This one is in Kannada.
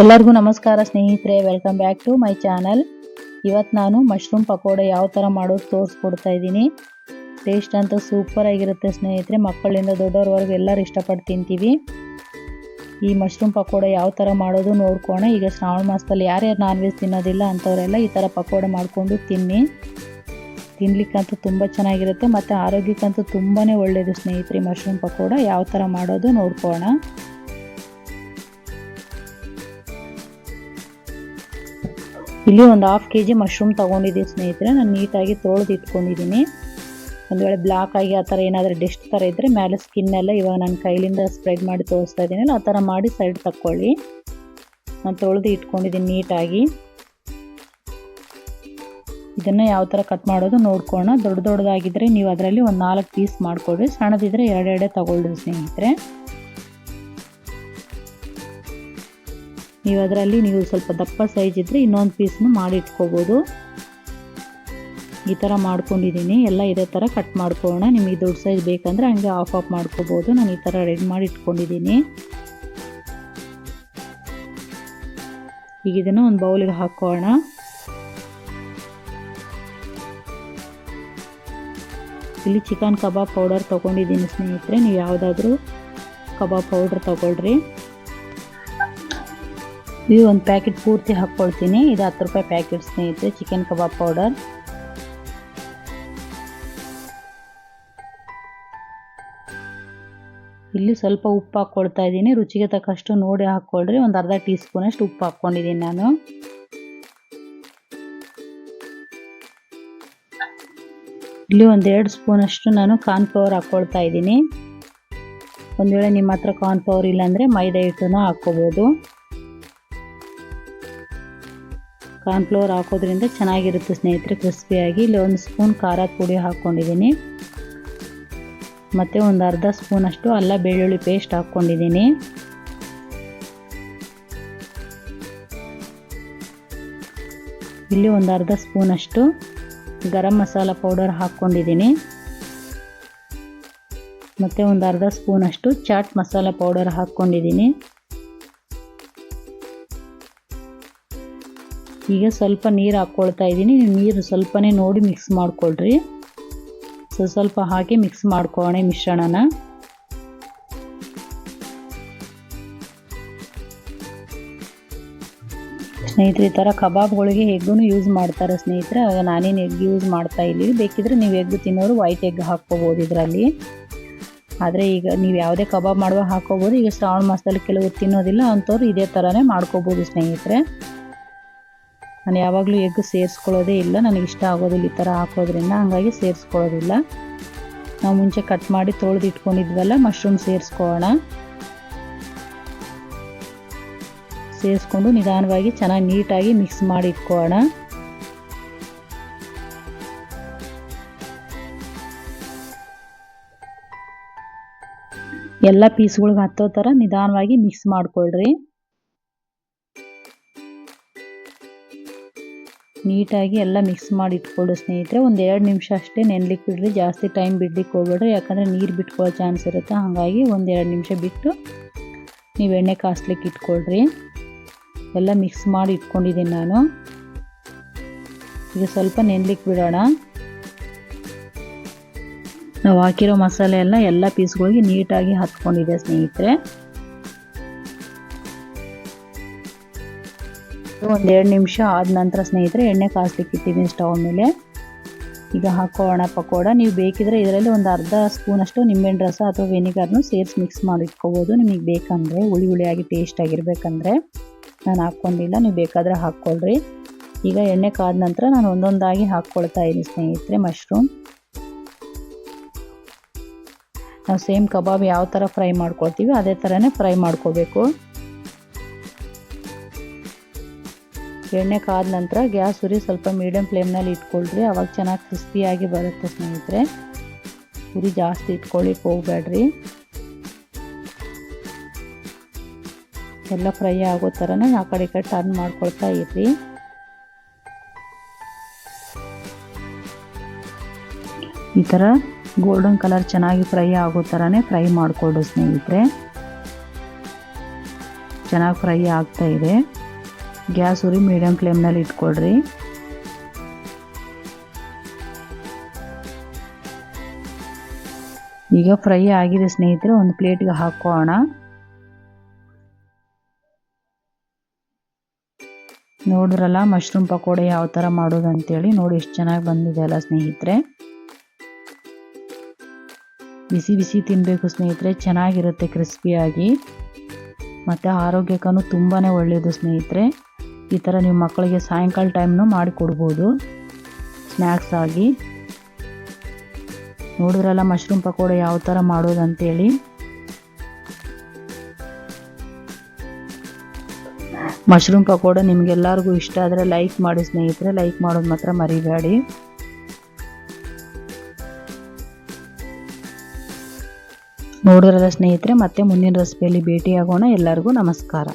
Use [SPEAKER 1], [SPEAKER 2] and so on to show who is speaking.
[SPEAKER 1] ಎಲ್ಲರಿಗೂ ನಮಸ್ಕಾರ ಸ್ನೇಹಿತರೆ welcome back to my channel ಇವತ್ತು ನಾನು ಮಶ್ರೂಮ್ ಪಕೋಡ ಯಾವ ಥರ ಮಾಡೋದು ತೋರಿಸ್ಕೊಡ್ತಾ ಇದ್ದೀನಿ. ಟೇಸ್ಟ್ ಅಂತೂ ಸೂಪರ್ ಆಗಿರುತ್ತೆ ಸ್ನೇಹಿತರೆ, ಮಕ್ಕಳಿಂದ ದೊಡ್ಡವ್ರವರೆಗೂ ಎಲ್ಲರೂ ಇಷ್ಟಪಟ್ಟು ತಿಂತೀವಿ. ಈ ಮಶ್ರೂಮ್ ಪಕೋಡ ಯಾವ ಥರ ಮಾಡೋದು ನೋಡ್ಕೋಣ ಈಗ ಶ್ರಾವಣ ಮಾಸದಲ್ಲಿ ಯಾರ್ಯಾರು ನಾನ್ ವೆಜ್ ತಿನ್ನೋದಿಲ್ಲ ಅಂಥವರೆಲ್ಲ ಈ ಥರ ಪಕೋಡ ಮಾಡಿಕೊಂಡು ತಿನ್ನಿ. ತಿನ್ಲಿಕ್ಕಂತೂ ತುಂಬ ಚೆನ್ನಾಗಿರುತ್ತೆ, ಮತ್ತು ಆರೋಗ್ಯಕ್ಕಂತೂ ತುಂಬಾ ಒಳ್ಳೆಯದು ಸ್ನೇಹಿತರೆ ಮಶ್ರೂಮ್ ಪಕೋಡ ಯಾವ ಥರ ಮಾಡೋದು ನೋಡ್ಕೋಣ ಇಲ್ಲಿ ಒಂದು ಹಾಫ್ ಕೆ ಜಿ ಮಶ್ರೂಮ್ ತೊಗೊಂಡಿದ್ದೀನಿ ಸ್ನೇಹಿತರೆ. ನಾನು ನೀಟಾಗಿ ತೊಳೆದು ಇಟ್ಕೊಂಡಿದ್ದೀನಿ. ಒಂದು ವೇಳೆ ಬ್ಲಾಕ್ ಆಗಿ ಆ ಥರ ಏನಾದರೂ ಡೆಸ್ಟ್ ಥರ ಇದ್ದರೆ ಮೇಲೆ ಸ್ಕಿನ್ ಎಲ್ಲ ಇವಾಗ ನನ್ನ ಕೈಲಿಂದ ಸ್ಪ್ರೆಡ್ ಮಾಡಿ ತೋರಿಸ್ತಾ ಇದ್ದೀನಲ್ಲ ಆ ಥರ ಮಾಡಿ ಸೈಡ್ ತಕ್ಕೊಳ್ಳಿ. ನಾನು ತೊಳೆದು ಇಟ್ಕೊಂಡಿದ್ದೀನಿ ನೀಟಾಗಿ. ಇದನ್ನು ಯಾವ ಥರ ಕಟ್ ಮಾಡೋದು ನೋಡ್ಕೋಣ ದೊಡ್ಡ ದೊಡ್ಡದಾಗಿದ್ದರೆ ನೀವು ಅದರಲ್ಲಿ ಒಂದು ನಾಲ್ಕು ಪೀಸ್ ಮಾಡಿಕೊಡ್ರಿ ಸಣ್ಣದಿದ್ದರೆ ಎರಡೆರಡೆ ತಗೊಳ್ಳಿ ಸ್ನೇಹಿತರೆ. ನೀವು ಅದರಲ್ಲಿ ನೀವು ಸ್ವಲ್ಪ ದಪ್ಪ ಸೈಜ್ ಇದ್ದರೆ ಇನ್ನೊಂದು ಪೀಸ್ನು ಮಾಡಿ ಇಟ್ಕೋಬೋದು ಈ ಥರ ಮಾಡ್ಕೊಂಡಿದ್ದೀನಿ ಎಲ್ಲ ಇದೇ ಥರ ಕಟ್ ಮಾಡ್ಕೊಳ್ಳೋಣ. ನಿಮಗೆ ದೊಡ್ಡ ಸೈಜ್ ಬೇಕಂದರೆ ಹಂಗೆ ಆಫ್ ಆಫ್ ಮಾಡ್ಕೋಬೋದು. ನಾನು ಈ ಥರ ರೆಡಿ ಮಾಡಿ ಇಟ್ಕೊಂಡಿದ್ದೀನಿ ಈಗ ಇದನ್ನು ಒಂದು ಬೌಲಿಗೆ ಹಾಕೋಣ ಇಲ್ಲಿ ಚಿಕನ್ ಕಬಾಬ್ ಪೌಡರ್ ತೊಗೊಂಡಿದ್ದೀನಿ ಸ್ನೇಹಿತರೆ. ನೀವು ಯಾವುದಾದ್ರೂ ಕಬಾಬ್ ಪೌಡ್ರ್ ತೊಗೊಳ್ರಿ. ಇದು ಒಂದು ಪ್ಯಾಕೆಟ್ ಪೂರ್ತಿ ಹಾಕ್ಕೊಳ್ತೀನಿ. ಇದು ಹತ್ತು ರೂಪಾಯಿ ಪ್ಯಾಕೆಟ್ ಸ್ನೇಹಿತರೆ, ಚಿಕನ್ ಕಬಾಬ್ ಪೌಡರ್. ಇಲ್ಲಿ ಸ್ವಲ್ಪ ಉಪ್ಪು ಹಾಕ್ಕೊಳ್ತಾ ಇದ್ದೀನಿ. ರುಚಿಗೆ ತಕ್ಕಷ್ಟು ನೋಡಿ ಹಾಕ್ಕೊಳ್ರಿ. ಒಂದು ಅರ್ಧ ಟೀ ಸ್ಪೂನಷ್ಟು ಉಪ್ಪು ಹಾಕ್ಕೊಂಡಿದ್ದೀನಿ ನಾನು. ಇಲ್ಲಿ ಒಂದು ಎರಡು ಸ್ಪೂನಷ್ಟು ನಾನು ಕಾರ್ನ್ಫ್ಲವರ್ ಹಾಕ್ಕೊಳ್ತಾ ಇದ್ದೀನಿ. ಒಂದು ವೇಳೆ ನಿಮ್ಮ ಹತ್ರ ಕಾರ್ನ್ಫ್ಲವರ್ ಇಲ್ಲಾಂದರೆ ಮೈದಾ ಹಿಟ್ಟನ್ನು ಹಾಕ್ಕೋಬೋದು. ಕಾರ್ನ್ಫ್ಲವರ್ ಹಾಕೋದ್ರಿಂದ ಚೆನ್ನಾಗಿರುತ್ತೆ ಸ್ನೇಹಿತರೆ, ಕ್ರಿಸ್ಪಿಯಾಗಿ. ಇಲ್ಲಿ ಒಂದು ಸ್ಪೂನ್ ಖಾರದ ಪುಡಿ ಹಾಕ್ಕೊಂಡಿದ್ದೀನಿ. ಮತ್ತು ಒಂದು ಅರ್ಧ ಸ್ಪೂನಷ್ಟು ಅಲ್ಲ ಬೆಳ್ಳುಳ್ಳಿ ಪೇಸ್ಟ್ ಹಾಕ್ಕೊಂಡಿದ್ದೀನಿ. ಇಲ್ಲಿ ಒಂದು ಅರ್ಧ ಸ್ಪೂನಷ್ಟು ಗರಂ ಮಸಾಲ ಪೌಡರ್ ಹಾಕ್ಕೊಂಡಿದ್ದೀನಿ. ಮತ್ತು ಒಂದು ಅರ್ಧ ಸ್ಪೂನಷ್ಟು ಚಾಟ್ ಮಸಾಲ ಪೌಡರ್ ಹಾಕ್ಕೊಂಡಿದ್ದೀನಿ. ಈಗ ಸ್ವಲ್ಪ ನೀರು ಹಾಕ್ಕೊಳ್ತಾ ಇದ್ದೀನಿ. ನೀರು ಸ್ವಲ್ಪನೇ ನೋಡಿ ಮಿಕ್ಸ್ ಮಾಡ್ಕೊಳ್ರಿ. ಸೊ, ಸ್ವಲ್ಪ ಹಾಕಿ ಮಿಕ್ಸ್ ಮಾಡ್ಕೊಳ್ಳೋಣ ಮಿಶ್ರಣನ. ಸ್ನೇಹಿತರೆ, ಈ ಥರ ಕಬಾಬ್ಗಳಿಗೆ ಎಗ್ಗು ಯೂಸ್ ಮಾಡ್ತಾರೆ ಸ್ನೇಹಿತರೆ. ನಾನೇನು ಎಗ್ ಯೂಸ್ ಮಾಡ್ತಾ ಇಲ್ಲಿ ಬೇಕಿದ್ರೆ ನೀವು ಎಗ್ ತಿನ್ನೋರು ವೈಟ್ ಎಗ್ ಹಾಕ್ಕೋಬೋದು ಇದರಲ್ಲಿ. ಆದರೆ ಈಗ ನೀವು ಯಾವುದೇ ಕಬಾಬ್ ಮಾಡುವಾಗ ಹಾಕ್ಕೋಬೋದು. ಈಗ ಶ್ರಾವಣ ಮಾಸದಲ್ಲಿ ಕೆಲವರು ತಿನ್ನೋದಿಲ್ಲ, ಅಂಥವ್ರು ಇದೇ ಥರನೇ ಮಾಡ್ಕೋಬೋದು ಸ್ನೇಹಿತರೆ. ನಾನು ಯಾವಾಗಲೂ ಎಗ್ ಸೇರಿಸ್ಕೊಳ್ಳೋದೇ ಇಲ್ಲ. ನನಗೆ ಇಷ್ಟ ಆಗೋದಿಲ್ಲ ಈ ಥರ ಹಾಕೋದ್ರಿಂದ ಹಾಗಾಗಿ ಸೇರಿಸ್ಕೊಳ್ಳೋದಿಲ್ಲ. ನಾವು ಮುಂಚೆ ಕಟ್ ಮಾಡಿ ತೊಳೆದು ಇಟ್ಕೊಂಡಿದ್ವಲ್ಲ ಮಶ್ರೂಮ್ ಸೇರಿಸ್ಕೊಳ್ಳೋಣ. ಸೇರಿಸ್ಕೊಂಡು ನಿಧಾನವಾಗಿ ಚೆನ್ನಾಗಿ ನೀಟಾಗಿ ಮಿಕ್ಸ್ ಮಾಡಿ ಇಟ್ಕೊಳ್ಳೋಣ. ಎಲ್ಲ ಪೀಸ್ಗಳಿಗೆ ಹತ್ತೋ ಥರ ನಿಧಾನವಾಗಿ ಮಿಕ್ಸ್ ಮಾಡ್ಕೊಳ್ರಿ. ನೀಟಾಗಿ ಎಲ್ಲ ಮಿಕ್ಸ್ ಮಾಡಿ ಇಟ್ಕೊಳ್ಳಿ ಸ್ನೇಹಿತರೆ. ಒಂದು ಎರಡು ನಿಮಿಷ ಅಷ್ಟೇ ನೆನ್ಲಿಕ್ಕೆ ಬಿಡ್ರಿ. ಜಾಸ್ತಿ ಟೈಮ್ ಬಿಡ್ಲಿಕ್ಕೆ ಹೋಗ್ಬೇಡ್ರಿ. ಯಾಕಂದರೆ ನೀರು ಬಿಟ್ಕೊಳ್ಳೋ ಚಾನ್ಸ್ ಇರುತ್ತೆ. ಹಾಗಾಗಿ ಒಂದು ಎರಡು ನಿಮಿಷ ಬಿಟ್ಟು ನೀವು ಎಣ್ಣೆ ಕಾಸ್ಲಿಕ್ಕೆ ಇಟ್ಕೊಳ್ರಿ. ಎಲ್ಲ ಮಿಕ್ಸ್ ಮಾಡಿ ಇಟ್ಕೊಂಡಿದ್ದೀನಿ ನಾನು. ಈಗ ಸ್ವಲ್ಪ ನೆನ್ಲಿಕ್ಕೆ ಬಿಡೋಣ. ನಾವು ಹಾಕಿರೋ ಮಸಾಲೆ ಎಲ್ಲ ಎಲ್ಲ ಪೀಸ್ಗಳಿಗೆ ನೀಟಾಗಿ ಹತ್ಕೊಂಡಿದೆ ಸ್ನೇಹಿತರೆ. ಒಂದು ಎರಡು ನಿಮಿಷ ಆದ ನಂತರ ಸ್ನೇಹಿತರೆ, ಎಣ್ಣೆ ಕಾಸ್ಲಿಕ್ಕೆ ಇಟ್ಟಿದ್ದೀನಿ ಸ್ಟವ್ ಮೇಲೆ. ಈಗ ಹಾಕೋಣ ಪಕೋಡ. ನೀವು ಬೇಕಿದ್ರೆ ಇದರಲ್ಲಿ ಒಂದು ಅರ್ಧ ಸ್ಪೂನಷ್ಟು ನಿಂಬೆಹಣ್ಣು ರಸ ಅಥವಾ ವೆನಿಗರ್ನು ಸೇರಿಸಿ ಮಿಕ್ಸ್ ಮಾಡಿ ಇಟ್ಕೋಬೋದು. ನಿಮಗೆ ಬೇಕಂದರೆ, ಹುಳಿ ಹುಳಿಯಾಗಿ ಟೇಸ್ಟ್ ಆಗಿರಬೇಕಂದ್ರೆ ನಾನು ಹಾಕ್ಕೊಂಡಿಲ್ಲ ನೀವು ಬೇಕಾದರೆ ಹಾಕ್ಕೊಳ್ರಿ ಈಗ ಎಣ್ಣೆ ಕಾದ ನಂತರ ನಾನು ಒಂದೊಂದಾಗಿ ಹಾಕ್ಕೊಳ್ತಾ ಇದ್ದೀನಿ ಸ್ನೇಹಿತರೆ ಮಶ್ರೂಮ್ ನಾವು ಸೇಮ್ ಕಬಾಬ್ ಯಾವ ಥರ ಫ್ರೈ ಮಾಡ್ಕೊಳ್ತೀವಿ ಅದೇ ಥರನೇ ಫ್ರೈ ಮಾಡ್ಕೋಬೇಕು. ಎಣ್ಣೆ ಕಾದ ನಂತರ ಗ್ಯಾಸ್ ಉರಿ ಸ್ವಲ್ಪ ಮೀಡಿಯಮ್ ಫ್ಲೇಮ್ನಲ್ಲಿ ಇಟ್ಕೊಳ್ರಿ. ಅವಾಗ ಚೆನ್ನಾಗಿ ಕ್ರಿಸ್ಪಿಯಾಗಿ ಬರುತ್ತೆ ಸ್ನೇಹಿತರೆ. ಉರಿ ಜಾಸ್ತಿ ಇಟ್ಕೊಳ್ಳಿಕ್ಕೆ ಹೋಗಬೇಡ್ರಿ ಎಲ್ಲ ಫ್ರೈ ಆಗೋ ಥರನೇ ಆ ಕಡೆ ಕಡೆ ಟರ್ನ್ ಮಾಡ್ಕೊಳ್ತಾ ಇರ್ರಿ. ಈ ಥರ ಗೋಲ್ಡನ್ ಕಲರ್ ಚೆನ್ನಾಗಿ ಫ್ರೈ ಆಗೋ ಥರನೇ ಫ್ರೈ ಮಾಡಿಕೊಡು ಸ್ನೇಹಿತರೆ. ಚೆನ್ನಾಗಿ ಫ್ರೈ ಆಗ್ತಾ ಇದೆ. ಗ್ಯಾಸ್ ಉರಿ ಮೀಡಿಯಮ್ ಫ್ಲೇಮ್ನಲ್ಲಿ ಇಟ್ಕೊಳ್ರಿ. ಈಗ ಫ್ರೈ ಆಗಿದೆ ಸ್ನೇಹಿತರೆ, ಒಂದು ಪ್ಲೇಟ್ಗೆ ಹಾಕೋಣ. ನೋಡಿದ್ರಲ್ಲ ಮಶ್ರೂಮ್ ಪಕೋಡೆ ಯಾವ ಥರ ಮಾಡೋದು ಅಂತೇಳಿ, ನೋಡಿ ಎಷ್ಟು ಚೆನ್ನಾಗಿ ಬಂದಿದೆ ಅಲ್ಲ ಸ್ನೇಹಿತರೆ. ಬಿಸಿ ಬಿಸಿ ತಿನ್ನಬೇಕು ಸ್ನೇಹಿತರೆ, ಚೆನ್ನಾಗಿರುತ್ತೆ ಕ್ರಿಸ್ಪಿಯಾಗಿ ಮತ್ತು ಆರೋಗ್ಯಕ್ಕೂ ತುಂಬಾ ಒಳ್ಳೆಯದು ಸ್ನೇಹಿತರೆ. ಈ ಥರ ನೀವು ಮಕ್ಕಳಿಗೆ ಸಾಯಂಕಾಲ ಟೈಮ್ನು ಮಾಡಿ ಕೊಡ್ಬೋದು. ಸ್ನ್ಯಾಕ್ಸ್ ಆಗಿ. ನೋಡಿದ್ರಲ್ಲ ಮಶ್ರೂಮ್ ಪಕೋಡ ಯಾವ ಥರ ಮಾಡೋದು ಅಂತೇಳಿ. ಮಶ್ರೂಮ್ ಪಕೋಡ ನಿಮಗೆಲ್ಲರಿಗೂ ಇಷ್ಟ ಆದರೆ ಲೈಕ್ ಮಾಡಿ ಸ್ನೇಹಿತರೆ ಲೈಕ್ ಮಾಡೋದು ಮಾತ್ರ ಮರಿಬೇಡಿ. ನೋಡಿರಲ್ಲ ಸ್ನೇಹಿತರೆ, ಮತ್ತೆ ಮುಂದಿನ ರೆಸಿಪಿಯಲ್ಲಿ ಭೇಟಿಯಾಗೋಣ. ಎಲ್ಲರಿಗೂ ನಮಸ್ಕಾರ.